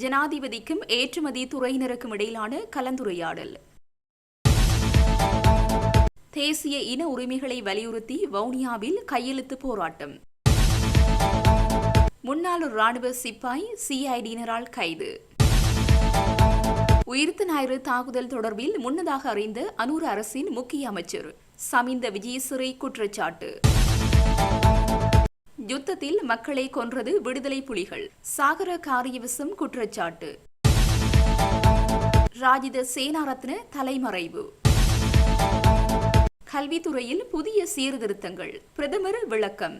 ஜனாதிபதிக்கும் ஏற்றுமதி துறையினருக்கும் இடையிலான கலந்துரையாடல். தேசிய இன உரிமைகளை வலியுறுத்தி வவுனியாவில் கையெழுத்து போராட்டம். முன்னாள் ராணுவ சிப்பாய் சிஐடியினரால் கைது. உயிர்த்த ஞாயிறு தாக்குதல் தொடர்பில் முன்னதாக அறிந்த அனூர் அரசின் முக்கிய அமைச்சர் சமிந்த விஜயசிறை குற்றச்சாட்டு. யுத்தத்தில் மக்களை கொன்றது விடுதலை புலிகள். சாகர காரியவசம் குற்றச்சாட்டு. ராஜித சேனாரத்ன தலைமறைவு. கல்வித்துறையில் புதிய சீர்திருத்தங்கள். பிரதமர் விளக்கம்.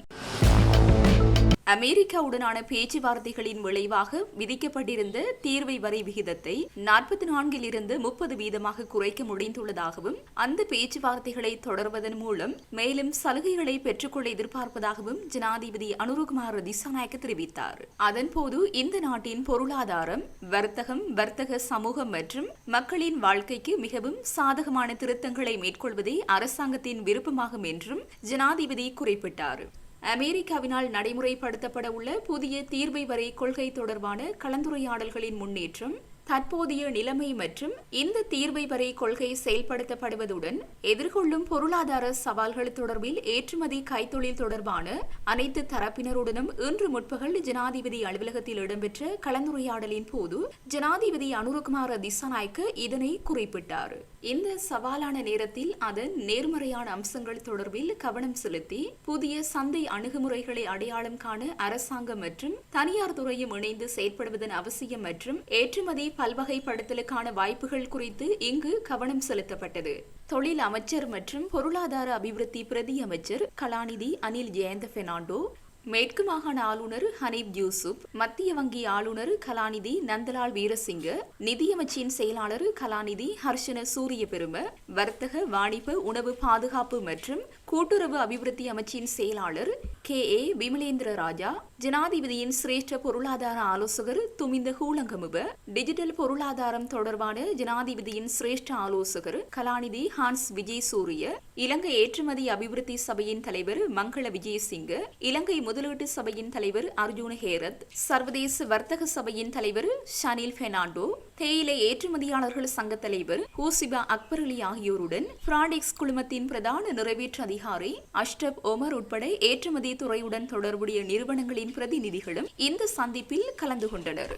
அமெரிக்காவுடனான பேச்சுவார்த்தைகளின் விளைவாக விதிக்கப்பட்டிருந்த தீர்வை வரி விகிதத்தை நாற்பத்தி நான்கில் இருந்து முப்பது வீதமாக குறைக்க முடிந்துள்ளதாகவும் அந்த பேச்சுவார்த்தைகளை தொடர்வதன் மூலம் மேலும் சலுகைகளை பெற்றுக்கொள்ள எதிர்பார்ப்பதாகவும் ஜனாதிபதி அனுருகுமார் திசாநாயக்க தெரிவித்தார். அதன்போது இந்த நாட்டின் பொருளாதாரம் வர்த்தகம் வர்த்தக சமூகம் மற்றும் மக்களின் வாழ்க்கைக்கு மிகவும் சாதகமான திருத்தங்களை மேற்கொள்வதே அரசாங்கத்தின் விருப்பமாகும் என்றும் ஜனாதிபதி குறிப்பிட்டார். அமெரிக்காவினால் நடைமுறைப்படுத்தப்பட உள்ள புதிய தீர்வை வரை கொள்கை தொடர்பான கலந்துரையாடல்களின் முன்னேற்றம் தற்போதைய நிலைமை மற்றும் இந்த தீர்வை வரை கொள்கை செயல்படுத்தப்படுவதுடன் எதிர்கொள்ளும் பொருளாதார சவால்கள் தொடர்பில் ஏற்றுமதி கைத்தொழில் தொடர்பான அனைத்து தரப்பினருடனும் இன்று முற்பகல் ஜனாதிபதி அலுவலகத்தில் இடம்பெற்ற கலந்துரையாடலின் போது ஜனாதிபதி அனுரகுமார திசாநாயக்க இதனை குறிப்பிட்டார். இந்த சவாலான நேரத்தில் அதன் நேர்மறையான அம்சங்கள் தொடர்பில் கவனம் செலுத்தி புதிய சந்தை அணுகுமுறைகளை அடையாளம் காண அரசாங்கம் மற்றும் தனியார் துறையும் இணைந்து செயற்படுவதன் அவசியம் மற்றும் ஏற்றுமதி பல்வகைப்படுத்தலுக்கான வாய்ப்புகள் குறித்து இங்கு கவனம் செலுத்தப்பட்டது. தொழில் அமைச்சர் மற்றும் பொருளாதார அபிவிருத்தி பிரதி அமைச்சர் கலாநிதி அனில் ஜெயந்த பெர்னாண்டோ மேற்கு மாகாண ஆளுநர் ஹனீப் யூசுப் மத்திய வங்கி ஆளுநர் கலாநிதி நந்தலால் வீரசிங்க நிதியமைச்சின் செயலாளர் கலாநிதி ஹர்ஷன சூரிய பெரும வர்த்தக வாணிப உணவு பாதுகாப்பு மற்றும் கூட்டுறவு அபிவிருத்தி அமைச்சின் செயலாளர் கே. ஏ. விமலேந்திர ராஜா ஜனாதிபதியின் சிரேஷ்ட பொருளாதார ஆலோசகர் துமிந்த ஹூலங்கமுப டிஜிட்டல் பொருளாதாரம் தொடர்பான ஜனாதிபதியின் சிரேஷ்ட ஆலோசகர் கலாநிதி ஹான்ஸ் விஜய் சூரிய இலங்கை ஏற்றுமதி அபிவிருத்தி சபையின் தலைவர் மங்கள விஜயசிங்க இலங்கை முதலீட்டு சபையின் தலைவர் அர்ஜுன ஹேரத் சர்வதேச வர்த்தக சபையின் தலைவர் ஷனில் பெர்னாண்டோ தேயிலை ஏற்றுமதியாளர்கள் சங்க தலைவர் ஹூசிபா அக்பர் அலி ஆகியோருடன் பிராடெக்ஸ் குழுமத்தின் பிரதான நிறைவேற்று அதிகாரி அஷ்டப் ஒமர் உட்பட ஏற்றுமதி துறையுடன் தொடர்புடைய நிறுவனங்களின் பிரதிநிதிகளும் இந்த சந்திப்பில் கலந்து கொண்டனர்.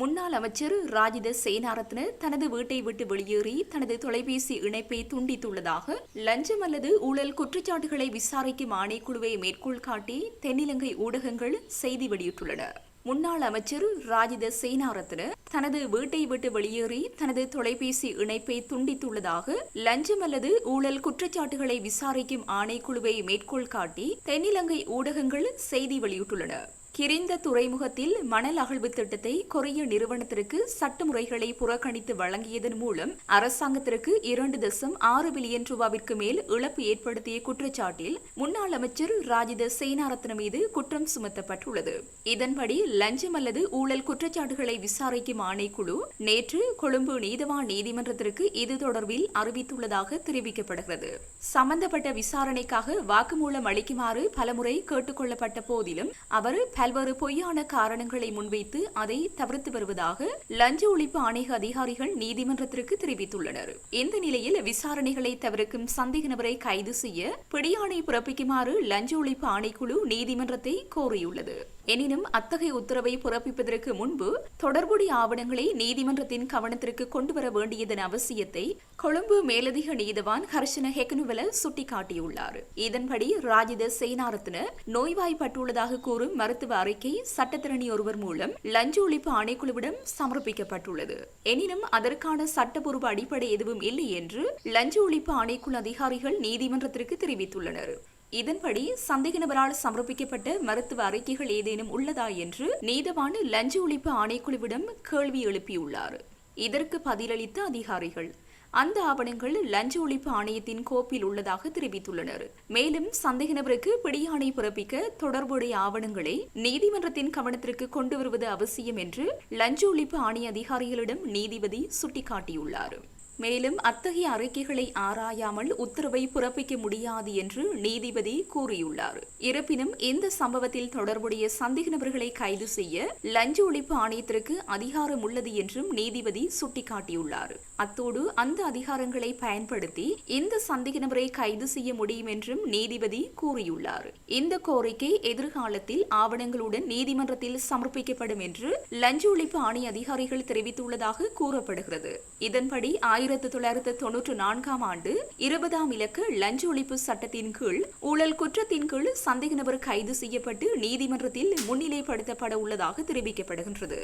முன்னாள் அமைச்சர் ராஜித சேனாரத்ன தனது வீட்டை விட்டு வெளியேறி தனது தொலைபேசி இணைப்பை துண்டித்துள்ளதாக லஞ்சம் அல்லது ஊழல் குற்றச்சாட்டுகளை விசாரிக்கும் ஆணைக்குழுவை மேற்கோள் காட்டி தென்னிலங்கை ஊடகங்கள் செய்தி வெளியிட்டுள்ளன. முன்னாள் அமைச்சர் ராஜித சேனாரத்ன தனது வீட்டை விட்டு வெளியேறி தனது தொலைபேசி இணைப்பை துண்டித்துள்ளதாக லஞ்சம் அல்லது ஊழல் குற்றச்சாட்டுகளை விசாரிக்கும் ஆணைக்குழுவை மேற்கோள் காட்டி தென்னிலங்கை ஊடகங்கள் செய்தி வெளியிட்டுள்ளன. கிரிந்த துறைமுகத்தில் மணல் அகழ்வு திட்டத்தை கொரிய நிறுவனத்திற்கு சட்டமுறைகளை புறக்கணித்து வழங்கியதன் மூலம் அரசாங்கத்திற்கு இரண்டு தசம் ஆறு பில்லியன் ரூபாவிற்கு மேல் இழப்பு ஏற்படுத்திய குற்றச்சாட்டில் முன்னாள் அமைச்சர் ராஜித சேனாரத்ன மீது குற்றம் சுமத்தப்பட்டுள்ளது. இதன்படி லஞ்சம் அல்லது ஊழல் குற்றச்சாட்டுகளை விசாரிக்கும் ஆணைக்குழு நேற்று கொழும்பு நீதவான் நீதிமன்றத்திற்கு இது தொடர்பில் அறிவித்துள்ளதாக தெரிவிக்கப்படுகிறது. சம்பந்தப்பட்ட விசாரணைக்காக வாக்குமூலம் அளிக்குமாறு பலமுறை கேட்டுக்கொள்ளப்பட்ட போதிலும் அவர் பல்வேறு பொய்யான காரணங்களை முன்வைத்து அதை தவிர்த்து வருவதாக லஞ்ச ஒழிப்பு ஆணைய அதிகாரிகள் நீதிமன்றத்திற்கு தெரிவித்துள்ளனர். இந்த நிலையில் விசாரணைகளை தவிர்க்கும் சந்தேக நபரை கைது செய்ய பிடியாணை பிறப்பிக்குமாறு லஞ்ச ஒழிப்பு ஆணைக்குழு நீதிமன்றத்தை கோரியுள்ளது. எனினும் அத்தகைய உத்தரவை பிறப்பிப்பதற்கு முன்பு தொடர்புடைய ஆவணங்களை நீதிமன்றத்தின் கவனத்திற்கு கொண்டு வர வேண்டியதன் அவசியத்தை கொழும்பு மேலதிக நீதவான் ஹர்ஷன ஹெக்னுவல சுட்டிக்காட்டியுள்ளார். இதன்படி ராஜித சேனாரத்ன நோய்வாய்ப்பட்டுள்ளதாக கூறும் மருத்துவ அறிக்கை சட்டத்திரணி ஒருவர் மூலம் லஞ்ச ஒழிப்பு ஆணைக்குழுவிடம் சமர்ப்பிக்கப்பட்டுள்ளது. எனினும் அதற்கான சட்டப்பூர்வ அடிப்படை எதுவும் இல்லை என்று லஞ்ச ஒழிப்பு ஆணைக்குழு அதிகாரிகள் நீதிமன்றத்திற்கு தெரிவித்துள்ளனர். இதன்படி சந்தேக நபரால் சமர்ப்பிக்கப்பட்ட மருத்துவ அறிக்கைகள் ஏதேனும் உள்ளதா என்று நீதவான லஞ்ச ஒழிப்பு ஆணைக்குழுவிடம் கேள்வி எழுப்பியுள்ளார். இதற்கு பதிலளித்த அதிகாரிகள் அந்த ஆவணங்கள் லஞ்ச ஒழிப்பு ஆணையத்தின் கோப்பில் உள்ளதாக தெரிவித்துள்ளனர். மேலும் சந்தேக நபருக்கு பிடியாணை பிறப்பிக்க தொடர்புடைய ஆவணங்களை நீதிமன்றத்தின் கவனத்திற்கு கொண்டு வருவது அவசியம் என்று லஞ்ச ஒழிப்பு ஆணைய அதிகாரிகளிடம் நீதிபதி சுட்டிக்காட்டியுள்ளார். மேலும் அத்தகைய அறிக்கைகளை ஆராயாமல் உத்தரவை பிறப்பிக்க முடியாது என்று நீதிபதி கூறியுள்ளார். இருப்பினும் இந்த சம்பவத்தில் தொடர்புடைய சந்தேக நபர்களை கைது செய்ய லஞ்ச ஒழிப்பு ஆணையத்திற்கு அதிகாரம் உள்ளது என்றும் நீதிபதி சுட்டிக்காட்டியுள்ளார். அத்தோடு அந்த அதிகாரங்களை பயன்படுத்தி இந்த சந்தேக நபரை கைது செய்ய முடியும் என்றும் நீதிபதி கூறியுள்ளார். இந்த கோரிக்கை எதிர்காலத்தில் ஆவணங்களுடன் நீதிமன்றத்தில் சமர்ப்பிக்கப்படும் என்று லஞ்ச ஒழிப்பு ஆணைய அதிகாரிகள் தெரிவித்துள்ளதாக கூறப்படுகிறது. இதன்படி ஆயிரத்தி தொள்ளாயிரத்து தொன்னூற்று நான்காம் ஆண்டு இருபதாம் இலக்க லஞ்ச ஒழிப்பு சட்டத்தின் கீழ் ஊழல் குற்றத்தின் கீழ் சந்தேக நபர் கைது செய்யப்பட்டு நீதிமன்றத்தில் முன்னிலைப்படுத்தப்பட உள்ளதாக தெரிவிக்கப்படுகின்றது.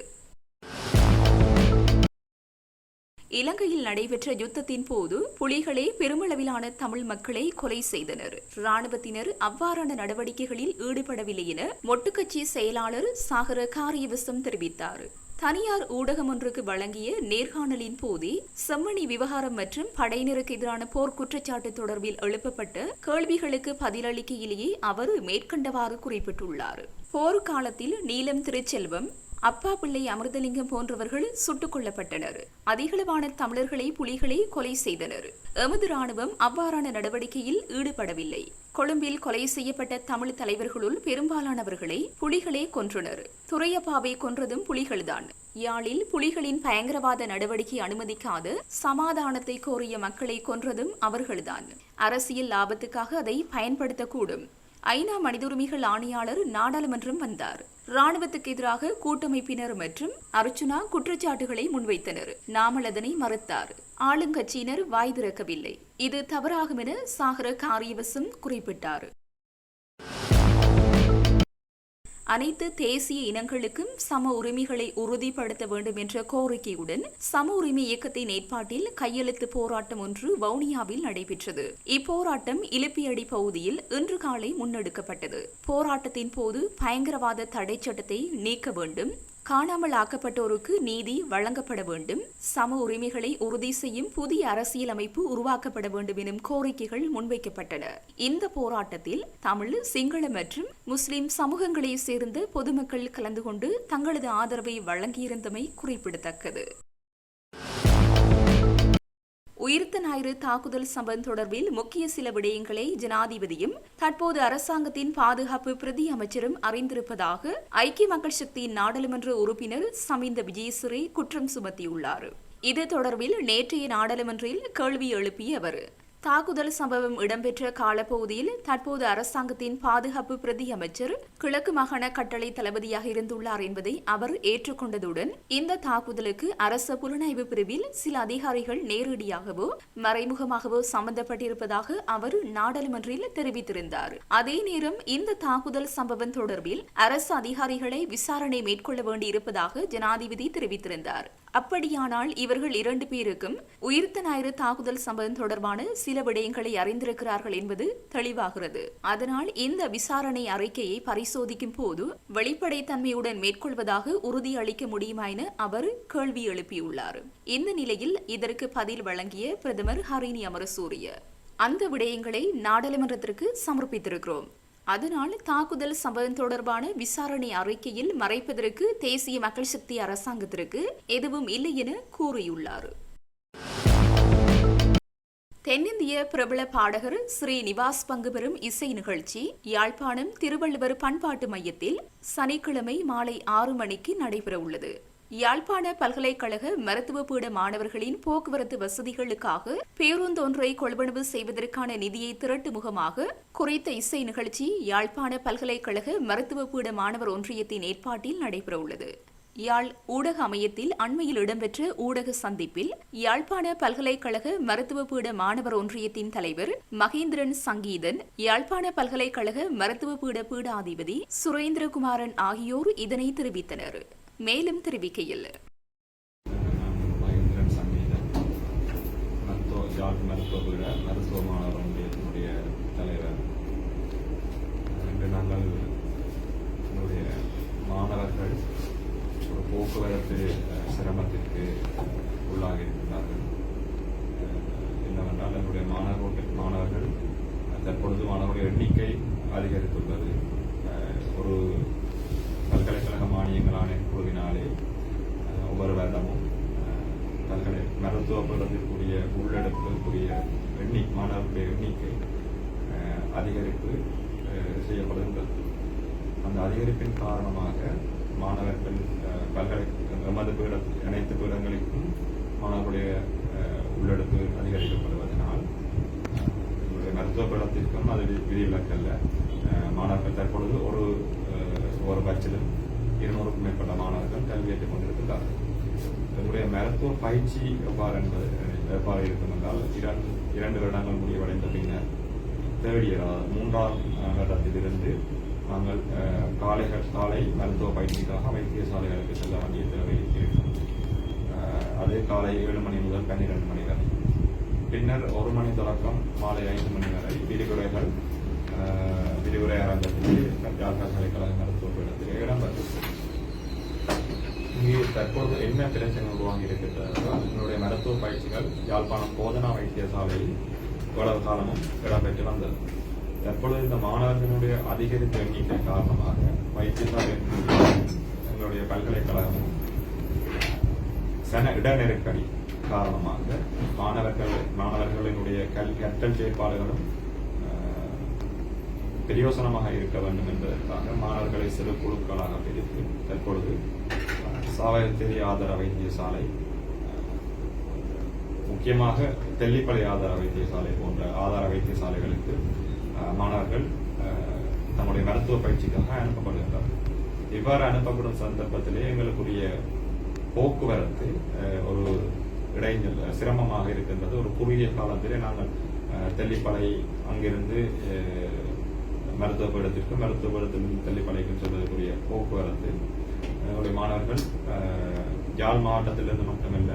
இலங்கையில் நடைபெற்ற யுத்தத்தின் போது புலிகளே பெருமளவிலான தமிழ் மக்களை கொலை செய்தனர். ராணுவத்தினர் அவ்வாறான நடவடிக்கைகளில் ஈடுபடவில்லை என மொட்டுக்கட்சி செயலாளர் சாகர காரியவசம் தெரிவித்தார். தனியார் ஊடகம் ஒன்றுக்கு வழங்கிய நேர்காணலின் போதே செம்மணி விவகாரம் மற்றும் படையினருக்கு எதிரான போர் குற்றச்சாட்டு தொடர்பில் எழுப்பப்பட்ட கேள்விகளுக்கு பதிலளிக்கையிலேயே அவர் மேற்கண்டவாறு குறிப்பிட்டுள்ளார். போர்க்காலத்தில் நீலம் திருச்செல்வம் அப்பா பிள்ளை அமிர்தலிங்கம் போன்றவர்கள் சுட்டுக் கொல்லப்பட்டனர். அதிகளவான தமிழர்களை புலிகளை கொலை செய்தனர். எமது ராணுவம் அவ்வாறான நடவடிக்கையில் ஈடுபடவில்லை. கொழும்பில் கொலை செய்யப்பட்ட தமிழ் தலைவர்களுள் பெரும்பாலானவர்களை புலிகளே கொன்றனர். துரையப்பாவை கொன்றதும் புலிகள்தான். யாழில் புலிகளின் பயங்கரவாத நடவடிக்கை அனுமதிக்காது சமாதானத்தை கோரிய மக்களை கொன்றதும் அவர்கள்தான். அரசியல் லாபத்துக்காக அதை பயன்படுத்தக்கூடும். ஐநா மனித உரிமைகள் ஆணையாளர் நாடாளுமன்றம் வந்தார். ராணுவத்துக்கு எதிராக கூட்டமைப்பினர் மற்றும் அர்ச்சுனா குற்றச்சாட்டுகளை முன்வைத்தனர். நாமல் அதனை மறுத்தார். ஆளுங்கட்சியினர் வாய் திறக்கவில்லை. இது தவறாகும் என சாகர காரியவசம் குறிப்பிட்டார். அனைத்து தேசிய இனங்களுக்கும் சம உரிமைகளை உறுதிப்படுத்த வேண்டும் என்ற கோரிக்கையுடன் சம உரிமை இயக்கத்தின் ஏற்பாட்டில் கையெழுத்து போராட்டம் ஒன்று வவுனியாவில் நடைபெற்றது. இப்போராட்டம் இலுப்பியடி பகுதியில் இன்று காலை முன்னெடுக்கப்பட்டது. போராட்டத்தின் போது பயங்கரவாத தடை சட்டத்தை நீக்க வேண்டும் காணாமல் ஆக்கப்பட்டோருக்கு நீதி வழங்கப்பட வேண்டும். சம உரிமைகளை உறுதி செய்யும் புதிய அரசியலமைப்பு உருவாக்கப்பட வேண்டும் எனும் கோரிக்கைகள் முன்வைக்கப்பட்டன. இந்த போராட்டத்தில் தமிழ் சிங்கள மற்றும் முஸ்லிம் சமூகங்களைச் சேர்ந்த பொதுமக்கள் கலந்து கொண்டு தங்களது ஆதரவை வழங்கியிருந்தமை குறிப்பிடத்தக்கது. உயிர்த்த ஞாயிறு தாக்குதல் சம்பவம் தொடர்பில் முக்கிய சில விடயங்களை ஜனாதிபதியும் தற்போது அரசாங்கத்தின் பாதுகாப்பு பிரதி அமைச்சரும் அறிந்திருப்பதாக ஐக்கிய மக்கள் சக்தியின் நாடாளுமன்ற உறுப்பினர் சமிந்த விஜயசிறி குற்றம் சுமத்தியுள்ளார். இது தொடர்பில் நேற்றைய நாடாளுமன்றில் கேள்வி எழுப்பிய அவர் தாக்குதல் சம்பவம் இடம்பெற்ற காலப்பகுதியில் தற்போது அரசாங்கத்தின் பாதுகாப்பு பிரதி அமைச்சர் கிழக்கு மாகாண கட்டளை தளபதியாக இருந்துள்ளார் என்பதை அவர் ஏற்றுக்கொண்டதுடன் இந்த தாக்குதலுக்கு அரச புலனாய்வு பிரிவில் சில அதிகாரிகள் நேரடியாகவோ மறைமுகமாகவோ சம்பந்தப்பட்டிருப்பதாக அவர் நாடாளுமன்றில் தெரிவித்திருந்தார். அதே நேரம் இந்த தாக்குதல் சம்பவம் தொடர்பில் அரசு அதிகாரிகளை விசாரணை மேற்கொள்ள வேண்டியிருப்பதாக ஜனாதிபதி தெரிவித்திருந்தார். அப்படியானால் இவர்கள் இரண்டு பேருக்கும் உயிர்த்த ஞாயிறு தாக்குதல் சம்பவம் தொடர்பான சில விடயங்களை அறிந்திருக்கிறார்கள் என்பது தெளிவாகிறது. அதனால் இந்த விசாரணை அறிக்கையை பரிசோதிக்கும் போது வெளிப்படைத்தன்மையுடன் மேற்கொள்வதாக உறுதியளிக்க முடியுமா என அவர் கேள்வி எழுப்பியுள்ளார். இந்த நிலையில் இதற்கு பதில் வழங்கிய பிரதமர் ஹரிணி அமரசூரிய. அந்த விடயங்களை நாடாளுமன்றத்திற்கு சமர்ப்பித்திருக்கிறோம். அதனால் தாக்குதல் சம்பவம் தொடர்பான விசாரணை அறிக்கையில் மறைப்பதற்கு தேசிய மக்கள் சக்தி அரசாங்கத்திற்கு எதுவும் இல்லை என கூறியுள்ளார். தென்னிந்திய பிரபல பாடகர் ஸ்ரீ நிவாஸ் பங்கு பெறும் இசை நிகழ்ச்சி யாழ்ப்பாணம் திருவள்ளுவர் பண்பாட்டு மையத்தில் சனிக்கிழமை மாலை ஆறு மணிக்கு நடைபெறவுள்ளது யாழ்ப்பாண பல்கலைக்கழக மருத்துவ பீட மாணவர்களின் போக்குவரத்து வசதிகளுக்காக பேருந்தொன்றை கொள்வனவு செய்வதற்கான நிதியை திரட்டு முகமாக குறித்த இசை நிகழ்ச்சி யாழ்ப்பாண பல்கலைக்கழக மருத்துவ பீட மாணவர் ஒன்றியத்தின் ஏற்பாட்டில் நடைபெறவுள்ளது யாழ் ஊடக அமையத்தில் அண்மையில் இடம்பெற்ற ஊடக சந்திப்பில் யாழ்ப்பாண பல்கலைக்கழக மருத்துவ பீட மாணவர் ஒன்றியத்தின் தலைவர் மகேந்திரன் சங்கீதன் யாழ்ப்பாண பல்கலைக்கழக மருத்துவ பீட பீடாதிபதி சுரேந்திரகுமாரன் ஆகியோர் இதனை தெரிவித்தனர். மேலும் தெரிவிக்கையில். மருத்துவ மாணவர் ஒன்றியத்தினுடைய தலைவர். நாங்கள் மாணவர்கள் போக்குவரத்து சிரமத்திற்கு உள்ளாகி இருக்கிறார்கள் என்னவென்றால் என்னுடைய மாணவர்கள் மாணவர்கள் தற்பொழுது மாணவர்கள் எண்ணிக்கை அதிகரித்துள்ளது. ஒரு பல்கலைக்கழக மானியங்கள் ஆணைய குழுவினாலே ஒவ்வொரு வருடமும் பல்கலை மருத்துவ படத்திற்குரிய உள்ளடக்கக்கூடிய எண்ணி மாணவர்களுடைய எண்ணிக்கை அதிகரிப்பு செய்யப்படுகின்றது. அந்த அதிகரிப்பின் காரணமாக மாணவர்கள் அஹ், பல்கலை பீட அனைத்து பீடங்களுக்கும் மாணவர்களுடைய அஹ், உள்ளெடுப்பு அதிகரிக்கப்படுவதனால் மருத்துவ பீடத்திற்கும் அது விதிவிலக்கல்ல. மாணவர்கள் தற்பொழுது ஒரு அஹ், ஒரு பட்சிலும் இருநூறுக்கும் மேற்பட்ட மாணவர்கள் கல்வியேற்றுக் கொண்டிருக்கிறார்கள். என்னுடைய மருத்துவ பயிற்சி எவ்வாறு என்பது எவ்வாறு இருக்கும் என்றால் இரண்டு இரண்டு வருடங்கள் முடிவடைந்த பின்னர் தேர்ட் இயர் மூன்றாம் வருடத்திலிருந்து நாங்கள் அஹ், காலைகள் காலை மருத்துவ பயிற்சிக்காக வைத்தியசாலைகளுக்கு செல்ல வேண்டிய தேவை இருக்கும் அதே அது காலை ஏழு மணி முதல் பன்னிரெண்டு மணி வரை. பின்னர் ஒரு மணி தொடக்கம் மாலை ஐந்து மணி வரை. விரிவுரைகள் விரிவுரை அரங்கத்திலே யாழ் பல்கலைக்கழக மருத்துவ பீடத்திலே இடம்பெற்றது இங்கே தற்போது என்ன பிரச்சனை உருவாகி இருக்கிறது என்னுடைய மருத்துவ பயிற்சிகள் யாழ்ப்பாணம் போதனா வைத்தியசாலையில் இவ்வளவு காலமும் இடம்பெற்று வந்தது. தற்பொழுது இந்த மாணவர்களுடைய அதிகரித்த எண்ணிக்கை காரணமாக வைத்தியசாலை எங்களுடைய பல்கலைக்கழகமும் சன இட நெருக்கடி காரணமாக மாணவர்கள் மாணவர்களினுடைய கல் கற்றல் செயற்பாடுகளும் பிரயோசனமாக இருக்க வேண்டும் என்பதற்காக மாணவர்களை சிறு குழுக்களாக பிரித்து தற்பொழுது அஹ், சாவகத்தேரி ஆதார வைத்தியசாலை முக்கியமாக தெல்லிப்பளை ஆதார வைத்தியசாலை போன்ற ஆதார வைத்தியசாலைகளுக்கு மாணவர்கள் தம்முடைய மருத்துவ பயிற்சிக்காக அனுப்பப்படுகின்றார்கள் இவ்வாறு அனுப்பப்படும் சந்தர்ப்பத்திலே எங்களுக்குரிய போக்குவரத்து ஒரு இடைஞ்சல் சிரமமாக இருக்கின்றது. ஒரு குறுகிய காலத்திலே நாங்கள் தெல்லிப்பளை அங்கிருந்து மருத்துவ பீடத்திற்கும் மருத்துவ பீடத்திலிருந்து தெல்லிப்பளைக்கும் செல்வதற்குரிய போக்குவரத்து. எங்களுடைய மாணவர்கள் யாழ் மாவட்டத்திலிருந்து மட்டுமல்ல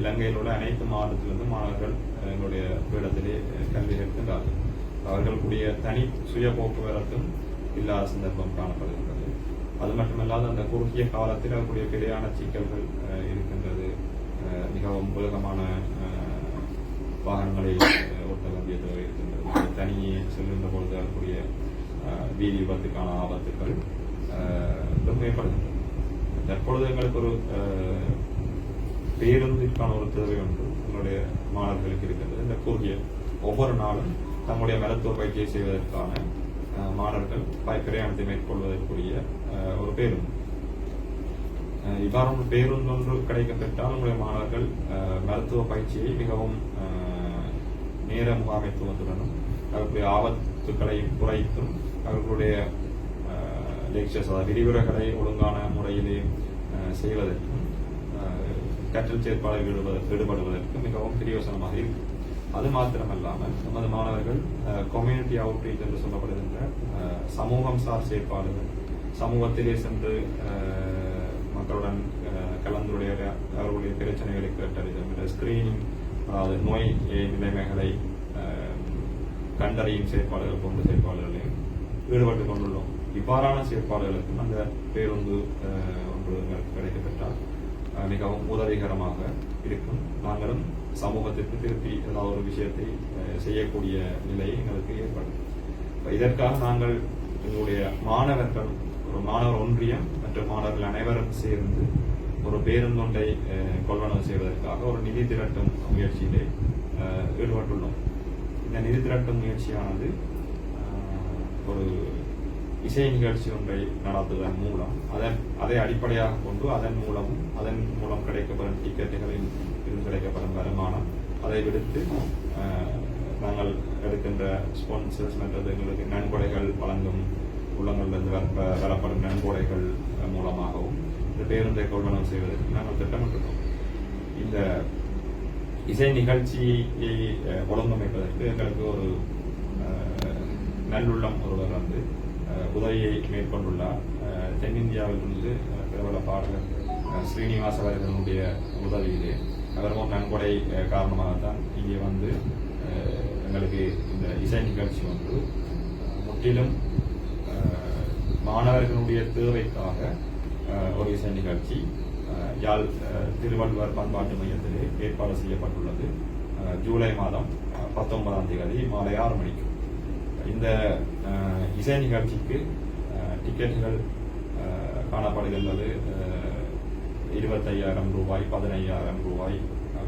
இலங்கையில் உள்ள அனைத்து மாவட்டத்திலிருந்து மாணவர்கள் எங்களுடைய பீடத்திலே கல்வி கற்கின்றார்கள். அவர்களுடைய தனி சுய போக்குவரத்தும் இல்லாத சந்தர்ப்பம் காணப்படுகின்றது. அது மட்டுமல்லாது அந்த குறுகிய காலத்தில் அவர்களுடைய பிழையான சிக்கல்கள் இருக்கின்றது. மிகவும் உலகமான வாகனங்களை ஓட்ட வேண்டிய தேவை இருக்கின்றது. தனியே செல்கின்ற பொழுது அவர்களுடைய வீதி விபத்துக்கான ஆபத்துக்கள் அஹ், தற்பொழுது எங்களுக்கு ஒரு பேருந்திற்கான ஒரு தேவை ஒன்று எங்களுடைய மாணவர்களுக்கு இருக்கின்றது. இந்த குறுகிய ஒவ்வொரு நாளும் தம்முடைய மருத்துவ பயிற்சியை செய்வதற்கான அஹ், மாணவர்கள் பிரயாணத்தை மேற்கொள்வதற்குரிய அஹ், ஒரு பேருந்து. இவ்வாறு பேருந்து ஒன்று கிடைக்கப்பெற்றால் நம்முடைய மாணவர்கள் அஹ், மருத்துவ பயிற்சியை மிகவும் நேர முகாமைத்துவத்துடனும் அவர்களுடைய ஆபத்துக்களை குறைத்தும் அவர்களுடைய லெக்சர்ஸ் அதாவது விரிவுரைகளை ஒழுங்கான முறையிலே அஹ், செய்வதற்கும் அஹ், கற்றல் செயற்பாடுகள் ஈடுபடுவதற்கு மிகவும் பிரியோசனமாக இருக்கும். அது மாத்திரமல்லாமல் நமது மாணவர்கள் கம்யூனிட்டி அவுட்ரீச் என்று சொல்லப்படுகின்ற சமூகம் சார் செயற்பாடுகள் சமூகத்திலே சென்று மக்களுடன் கலந்துடைய அவர்களுடைய பிரச்சனைகளை கேட்டறிதல் ஸ்கிரீனிங் அதாவது நோய் நிலைமைகளை கண்டறியும் செயற்பாடுகள் போன்ற செயற்பாடுகளையும் ஈடுபட்டுக் கொண்டுள்ளோம். இவ்வாறான செயற்பாடுகளுக்கும் அந்த பேருந்து ஒன்று கிடைக்கப்பட்டால் மிகவும் உதவிகரமாக இருக்கும். நாங்களும் சமூகத்திற்கு திருப்பி ஏதாவது ஒரு விஷயத்தை செய்யக்கூடிய நிலை எங்களுக்கு ஏற்படும். இதற்காக நாங்கள் எங்களுடைய மாணவர்கள் ஒரு மாணவர் ஒன்றியம் மற்றும் மாணவர்கள் அனைவரும் சேர்ந்து ஒரு பேருந்தொன்றை கொள்வனவு செய்வதற்காக ஒரு நிதி திரட்டும் முயற்சியிலே ஈடுபட்டுள்ளோம். இந்த நிதி திரட்டும் முயற்சியானது ஒரு இசை நிகழ்ச்சி ஒன்றை நடத்துவதன் மூலம் அதன் அதை அடிப்படையாக கொண்டு அதன் மூலமும் அதன் மூலம் கிடைக்கப்படும் டிக்கெட்டுகளின் கிடைக்கப்படும் வருமானம். அதை விடுத்து நாங்கள் எடுக்கின்ற ஸ்பான்சர்ஸ் மற்றது எங்களுக்கு நன்கொடைகள் வழங்கும் உள்ளங்களிலிருந்து வரப்படும் நன்கொடைகள் மூலமாகவும் இந்த பேருந்தை கொள்வனவு செய்வதற்கு நாங்கள் திட்டமிட்டுள்ளோம் இந்த இசை நிகழ்ச்சியை ஒழுங்கமைப்பதற்கு எங்களுக்கு ஒரு நல்லுள்ளம் ஒருவர் வந்து உதவியை மேற்கொண்டுள்ளார். தென்னிந்தியாவிலிருந்து பிரபல பாடகர் அஹ், அவர்களுடைய உதவியிலே நகரமும் நன்கொடை அஹ், காரணமாகத்தான் இங்கே வந்து எங்களுக்கு இந்த இசை நிகழ்ச்சி வந்து முற்றிலும் மாணவர்களுடைய தேவைக்காக ஒரு இசை நிகழ்ச்சி யாழ் திருவள்ளுவர் பண்பாட்டு மையத்திலே ஏற்பாடு செய்யப்பட்டுள்ளது. ஜூலை மாதம் பத்தொன்பதாம் தேதி மாலை ஆறு மணிக்கு. இந்த இசை நிகழ்ச்சிக்கு டிக்கெட்டுகள் காணப்படுகின்றது. இருபத்தையாயிரம் ரூபாய் பதினையாயிரம் ரூபாய்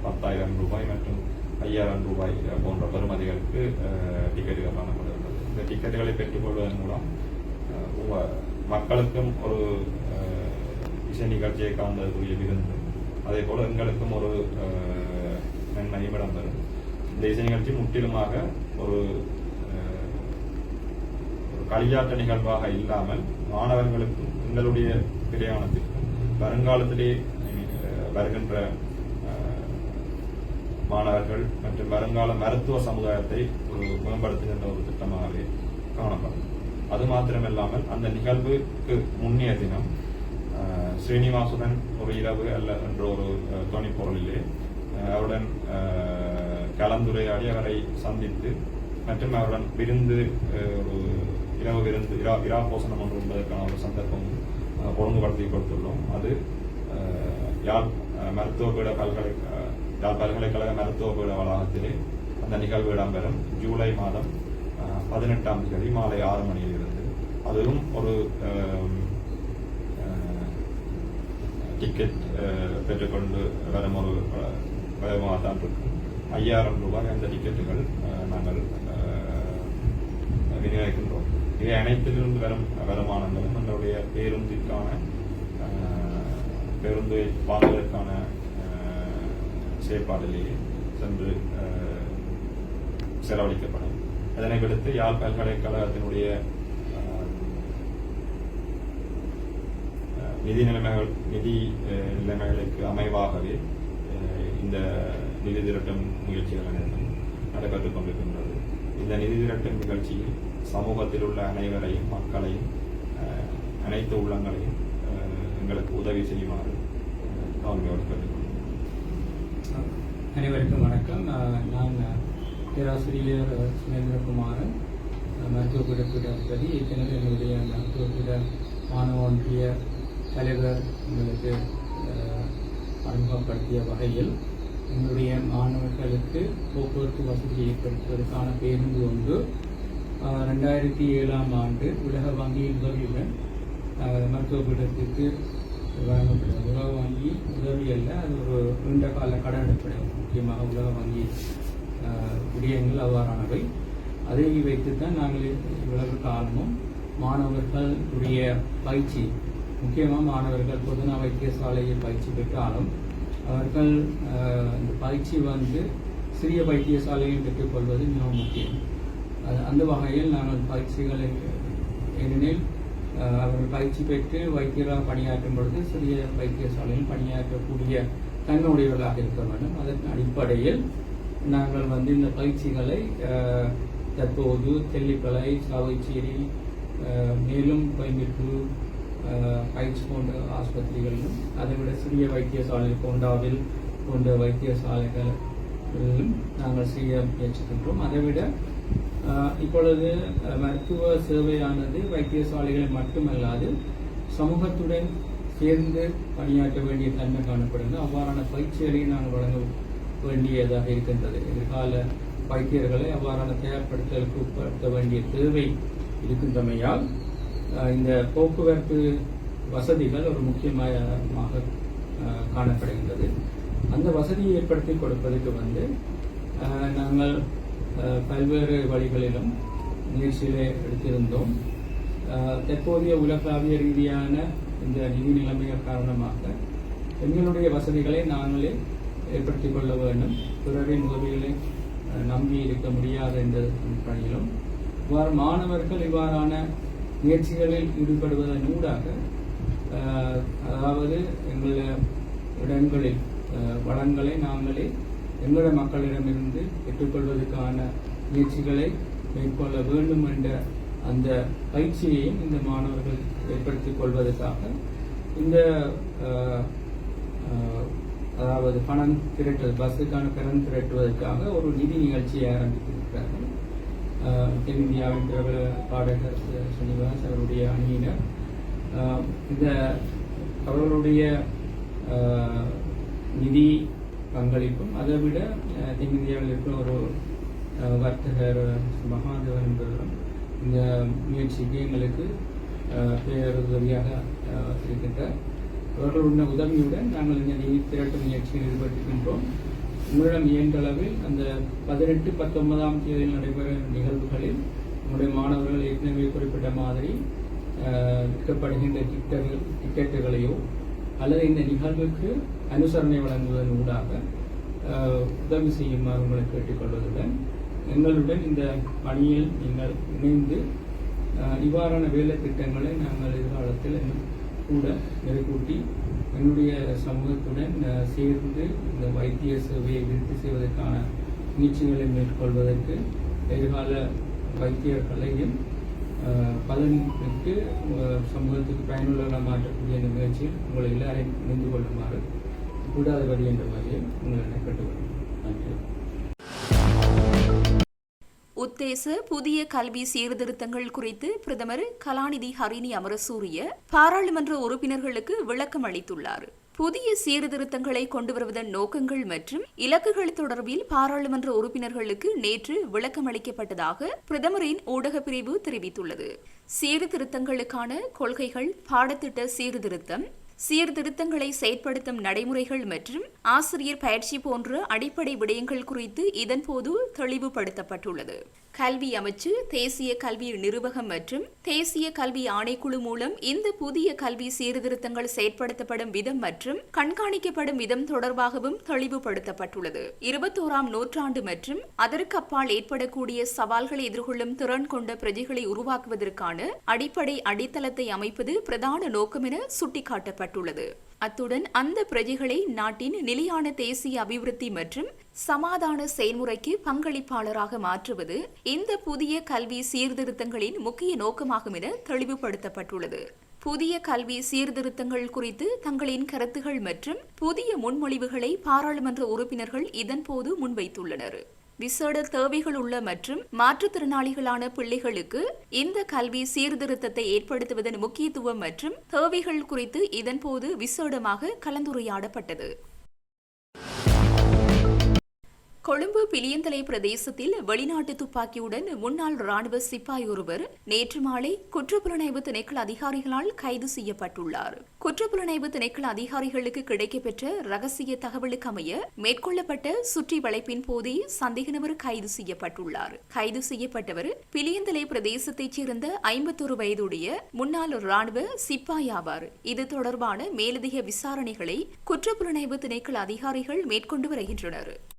பத்தாயிரம் ரூபாய் மற்றும் ஐயாயிரம் ரூபாய் போன்ற பெறுமதிகளுக்கு டிக்கெட்டுகள் வழங்கப்படுகிறது இந்த டிக்கெட்டுகளை பெற்றுக்கொள்வதன் மூலம் மக்களுக்கும் ஒரு இசை நிகழ்ச்சியை காண்பதற்குரிய விருந்து அதே போல எங்களுக்கும் ஒரு நன்மை நன்மையும் இடம்பெறும். இந்த இசை நிகழ்ச்சி முற்றிலுமாக ஒரு ஒரு களியாட்ட நிகழ்வாக இல்லாமல் மாணவர்களுக்கும் எங்களுடைய பிரயாணத்திற்கும் வருங்காலத்திலே வருகின்ற மாணவர்கள் மற்றும் வருங்கால மருத்துவ சமுதாயத்தை ஒரு மேம்படுத்துகின்ற ஒரு திட்டமாகவே காணப்படும். அது மாத்திரமில்லாமல் அந்த நிகழ்வுக்கு முன்னைய தினம் ஸ்ரீனிவாசுடன் ஒரு இரவு அல்ல என்ற ஒரு அஹ், பொருளிலே அவருடன் கலந்துரையாடி அவரை சந்தித்து மற்றும் அவருடன் விருந்து ஒரு இரவு விருந்து இரா இரா போசனம் ஒன்று என்பதற்கான ஒரு சந்தர்ப்பம் அஹ், ஒழுங்குபடுத்தி கொடுத்துள்ளோம். அது அஹ், யாழ் அஹ், மருத்துவ பீட பல்கலை அஹ், யாழ் பல்கலைக்கழக மருத்துவ பீட வளாகத்திலே அந்த நிகழ்வு இடம்பெறும். ஜூலை மாதம் பதினெட்டாம் தேதி மாலை ஆறு மணியில் இருந்து அதுவும் ஒரு டிக்கெட் பெற்றுக்கொண்டு வரும் ஒரு விதமாக தான் இருக்கும். ஐயாயிரம் ரூபாய் அந்த டிக்கெட்டுகள் நாங்கள் விநியோகிக்கின்றோம். இவை அனைத்திலிருந்து வரும் வருமானங்களும் நம்முடைய பேருந்திற்கான அஹ், பேருந்து வாங்குவதற்கான அஹ், செயற்பாட்டிலேயே சென்று செலவழிக்கப்படும். அதனை விடுத்து யாழ் பல்கலைக்கழகத்தினுடைய நிதி நிலைமைகள் நிதி நிலைமைகளுக்கு அமைவாகவே இந்த நிதி திரட்டும் முயற்சிகள் அனைத்தும் நடைபெற்றுக் கொண்டிருக்கின்றது. இந்த நிதி திரட்டும் நிகழ்ச்சியில் சமூகத்தில் உள்ள அனைவரையும் மக்களையும் அனைத்து உள்ளங்களையும் எங்களுக்கு உதவி செய்யுமாறு அஹ், கேட்டுக்கொள்கிறேன் அனைவருக்கும் வணக்கம். நான் பேராசிரியர் சுரேந்திரகுமாரன் அஹ் மருத்துவ பீடப்பீடாதிபதி ஏற்கனவே என்னுடைய மருத்துவ பீட மாணவ ஒன்றிய தலைவர் எங்களுக்கு அறிமுகப்படுத்திய வகையில் என்னுடைய மாணவர்களுக்கு போக்குவரத்து வசதியை ஏற்படுத்துவதற்கான பேருந்து ஒன்று ரெண்டாயிரத்தி ஏழாம் ஆண்டு உலக வங்கியின் உதவியுடன் மருத்துவ பீடத்திற்கு வழங்கப்படுது உலக வங்கி உதவி அல்ல அது ஒரு நீண்ட கால கடன் அடிப்படையில் முக்கியமாக உலக வங்கி விடயங்கள் அவ்வாறானவை. அதை வைத்துத்தான் நாங்கள் இவ்வளவு காலமும் மாணவர்களுடைய பயிற்சி முக்கியமாக மாணவர்கள் பொதுநா வைத்தியசாலையில் பயிற்சி பெற்றாலும் அவர்கள் இந்த பயிற்சி வந்து சிறிய வைத்தியசாலையில் பெற்றுக்கொள்வது மிகவும் முக்கியம். அது- அந்த வகையில் நாங்கள் பயிற்சிகளை ஏனெனில் அவர்கள் பயிற்சி பெற்று வைத்தியராக பணியாற்றும் பொழுது சிறிய வைத்தியசாலையில் பணியாற்றக்கூடிய தன்னுடையவர்களாக இருக்க வேண்டும். அதன் அடிப்படையில் நாங்கள் வந்து இந்த பயிற்சிகளை தற்போது தெல்லிப்பளை சாவைச்சேரி மேலும் கோயம்புத்தூர் பயிற்சி போன்ற ஆஸ்பத்திரிகளிலும் அதைவிட சிறிய வைத்தியசாலை கொண்டாவில் போன்ற வைத்தியசாலைகளிலும் நாங்கள் செய்ய முயற்சிக்கின்றோம். அதைவிட விட இப்பொழுது மருத்துவ சேவையானது வைத்தியசாலைகளை மட்டுமல்லாது சமூகத்துடன் சேர்ந்து பணியாற்ற வேண்டிய தன்மை காணப்படுகிறது. அவ்வாறான பயிற்சிகளை நாங்கள் வழங்க வேண்டியதாக இருக்கின்றது. எதிர்கால வைத்தியர்களை அவ்வாறான தயார்படுத்தலுக்கு உட்படுத்த வேண்டிய தேவை இருக்கின்றமையால் இந்த போக்குவரத்து வசதிகள் ஒரு முக்கியமாக காணப்படுகின்றது. அந்த வசதியை ஏற்படுத்தி கொடுப்பதற்கு வந்து நாங்கள் பல்வேறு வழிகளிலும் முயற்சியிலே எடுத்திருந்தோம். தற்போதைய உலகளாவிய ரீதியான இந்த நிதி நிலைமைகள் காரணமாக எங்களுடைய வசதிகளை நாங்களே ஏற்படுத்திக் கொள்ள வேண்டும். பிறரின் உதவிகளை அஹ், நம்பி இருக்க முடியாது என்ற பணியிலும் இவ்வாறு மாணவர்கள் இவ்வாறான முயற்சிகளில் ஈடுபடுவதன் ஊடாக அஹ், அதாவது எங்கள் இடங்களில் அஹ், வளங்களை நாங்களே எங்களோட மக்களிடமிருந்து பெற்றுக்கொள்வதற்கான முயற்சிகளை மேற்கொள்ள வேண்டும் என்ற அந்த பயிற்சியையும் இந்த மாணவர்கள் ஏற்படுத்திக் கொள்வதற்காக இந்த அதாவது பணம் திரட்டுவது பஸ்ஸுக்கான பணம் திரட்டுவதற்காக ஒரு நிதி நிகழ்ச்சியை ஆரம்பித்திருக்கிறார்கள். தென்னிந்தியாவின் பிரபல பாடகர் ச- அவருடைய அணியினர். இந்த அவர்களுடைய நிதி பங்களிப்பும் அதை விட தென்னிந்தியாவில் இருக்கிற ஒரு வர்த்தகர் மகாதேவன் என்பவரும் இந்த முயற்சிக்கு எங்களுக்கு பேருதவியாக இருக்கின்றார் அவர்களுடைய உதவியுடன் நாங்கள் இந்த நிதி திரட்டு முயற்சியில் ஈடுபட்டிருக்கின்றோம். உங்களிடம் இயன்ற அளவில் அந்த பதினெட்டு பத்தொன்பதாம் தேதியில் நடைபெறும் நிகழ்வுகளில் நம்முடைய மாணவர்கள் ஏற்கனவே குறிப்பிட்ட மாதிரி விற்கப்படுகின்ற டிக்கெட்டுகள் டிக்கெட்டுகளையோ அல்லது இந்த நிகழ்வுக்கு அனுசரணை வழங்குவதன் ஊடாக உதவி செய்யுமாறு உங்களை கேட்டுக்கொள்வதுடன் எங்களுடன் இந்த பணியில் நீங்கள் இணைந்து இவ்வாறான வேலை திட்டங்களை நாங்கள் எதிர்காலத்தில் கூட நிறைக்கூட்டி என்னுடைய சமூகத்துடன் சேர்ந்து இந்த வைத்திய சேவையை விருத்தி செய்வதற்கான முயற்சிகளை மேற்கொள்வதற்கு எதிர்கால வைத்தியர்களையும் பதினெட்டு சமூகத்துக்கு பயனுள்ள மாற்றக்கூடிய இந்த முயற்சியில் உங்களை எல்லாரையும் இணைந்து கொள்ளுமாறு கூடாதபடி என்ற வகையில் உங்களை கேட்டுக்கொள்கிறேன். நன்றி. உத்தேச புதிய கல்வி சீர்திருத்தங்கள் குறித்து பிரதமர் கலாநிதி ஹரிணி அமரசூரிய பாராளுமன்ற உறுப்பினர்களுக்கு விளக்கம் அளித்துள்ளார். புதிய சீர்திருத்தங்களை கொண்டு வருவதன் நோக்கங்கள் மற்றும் இலக்குகள் தொடர்பில் பாராளுமன்ற உறுப்பினர்களுக்கு நேற்று விளக்கம் அளிக்கப்பட்டதாக பிரதமரின் ஊடகப் பிரிவு தெரிவித்துள்ளது. சீர்திருத்தங்களுக்கான கொள்கைகள் பாடத்திட்ட சீர்திருத்தம் சீர்திருத்தங்களை செயற்படுத்தும் நடைமுறைகள் மற்றும் ஆசிரியர் பயிற்சி போன்ற அடிப்படை விடயங்கள் குறித்து இதன்போது தெளிவுபடுத்தப்பட்டுள்ளது. கல்வி அமைச்சு தேசிய கல்வி நிர்வாகம் மற்றும் தேசிய கல்வி ஆணைக்குழு மூலம் இந்த புதிய கல்வி சீர்திருத்தங்கள் செயற்படுத்தப்படும் விதம் மற்றும் கண்காணிக்கப்படும் விதம் தொடர்பாகவும் தெளிவுபடுத்தப்பட்டுள்ளது. இருபத்தோராம் நூற்றாண்டு மற்றும் அதற்கு அப்பால் ஏற்படக்கூடிய சவால்களை எதிர்கொள்ளும் திறன் கொண்ட பிரஜைகளை உருவாக்குவதற்கான அடிப்படை அடித்தளத்தை அமைப்பது பிரதான நோக்கம் என சுட்டிக்காட்டப்பட்டுள்ளது. அத்துடன் அந்த பிரஜைகளை நாட்டின் நிலையான தேசிய அபிவிருத்தி மற்றும் சமாதான செயல்முறைக்கு பங்களிப்பாளராக மாற்றுவது இந்த புதிய கல்வி சீர்திருத்தங்களின் முக்கிய நோக்கமாகும் என தெளிவுபடுத்தப்பட்டுள்ளது. புதிய கல்வி சீர்திருத்தங்கள் குறித்து தங்களின் கருத்துகள் மற்றும் புதிய முன்மொழிவுகளை பாராளுமன்ற உறுப்பினர்கள் இதன்போது முன்வைத்துள்ளனர். விசேட தேவைகள் உள்ள மற்றும் மாற்றுத்திறனாளிகளான பிள்ளைகளுக்கு இந்த கல்வி சீர்திருத்தத்தை ஏற்படுத்துவதன் முக்கியத்துவம் மற்றும் தேவைகள் குறித்து இதன்போது விசேடமாக கலந்துரையாடப்பட்டது. கொழும்பு பிலியந்தலை பிரதேசத்தில் வெளிநாட்டு துப்பாக்கியுடன் முன்னாள் ராணுவ சிப்பாய் ஒருவர் நேற்று மாலை குற்றப்புலனாய்வு திணைக்கள அதிகாரிகளால் கைது செய்யப்பட்டுள்ளார். குற்றப்புலனாய்வு திணைக்கள அதிகாரிகளுக்கு கிடைக்கப்பெற்ற ரகசிய தகவலுக்கு அமைய மேற்கொள்ளப்பட்ட சுற்றி வளைப்பின் போதே சந்தேக நபர் கைது செய்யப்பட்டுள்ளார். கைது செய்யப்பட்டவர் பிலியந்தலை பிரதேசத்தைச் சேர்ந்த ஐம்பத்தொரு வயதுடைய முன்னாள் ராணுவ சிப்பாய் ஆவார். இது தொடர்பான மேலதிக விசாரணைகளை குற்றப்புலனாய்வு திணைக்கள அதிகாரிகள் மேற்கொண்டு வருகின்றனர்.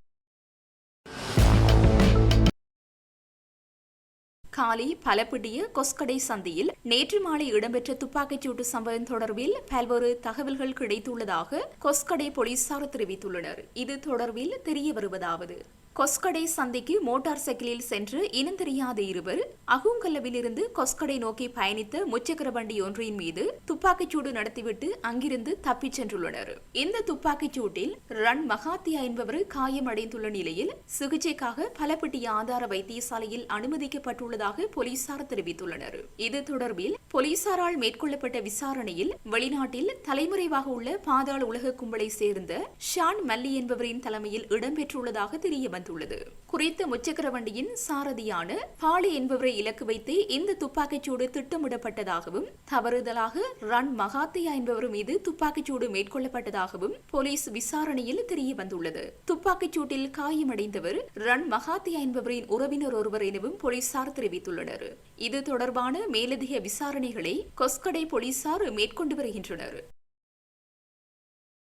காலி பலப்பிடிய கொஸ்கடை சந்தியில் நேற்று மாலை இடம்பெற்ற துப்பாக்கிச்சூட்டு சம்பவம் தொடர்பில் பல்வேறு தகவல்கள் கிடைத்துள்ளதாக கொஸ்கடை போலீசார் தெரிவித்துள்ளனர். இது தொடர்பில் தெரிய வருவதாவது கொஸ்கடை சந்தைக்கு மோட்டார் சைக்கிளில் சென்று இனந்தெரியாத இருவர் இருவர் அகுங்கல்லவிலிருந்து கொஸ்கடை நோக்கி பயணித்த முச்சக்கர வண்டி ஒன்றின் மீது துப்பாக்கிச்சூடு நடத்திவிட்டு அங்கிருந்து தப்பிச் சென்றுள்ளனர். இந்த துப்பாக்கிச்சூட்டில் ரன் மகாத்தியா என்பவர் காயமடைந்துள்ள நிலையில் சிகிச்சைக்காக பலப்பட்டி ஆதார வைத்தியசாலையில் அனுமதிக்கப்பட்டுள்ளதாக போலீசார் தெரிவித்துள்ளனர். இது தொடர்பில் போலீசாரால் மேற்கொள்ளப்பட்ட விசாரணையில் வெளிநாட்டில் தலைமறைவாக உள்ள பாதாள உலக கும்பலை சேர்ந்த ஷான் மல்லி என்பவரின் தலைமையில் இடம்பெற்றுள்ளதாக தெரிய நடந்துள்ளது குறித்த முச்சக்கர வண்டியின் சாரதியான பாலி என்பவரை இலக்கு வைத்து இந்த துப்பாக்கிச்சூடு திட்டமிடப்பட்டதாகவும் தவறுதலாக ரன் மகாத்தியா என்பவர் மீது துப்பாக்கிச்சூடு மேற்கொள்ளப்பட்டதாகவும் போலீஸ் விசாரணையில் தெரிய வந்துள்ளது துப்பாக்கிச்சூட்டில் காயமடைந்தவர் ரன் மகாத்தியா என்பவரின் உறவினர் ஒருவர் எனவும் போலீசார் தெரிவித்துள்ளனர். இது தொடர்பான மேலதிக விசாரணைகளை கொஸ்கடை போலீசார் மேற்கொண்டு வருகின்றனர்.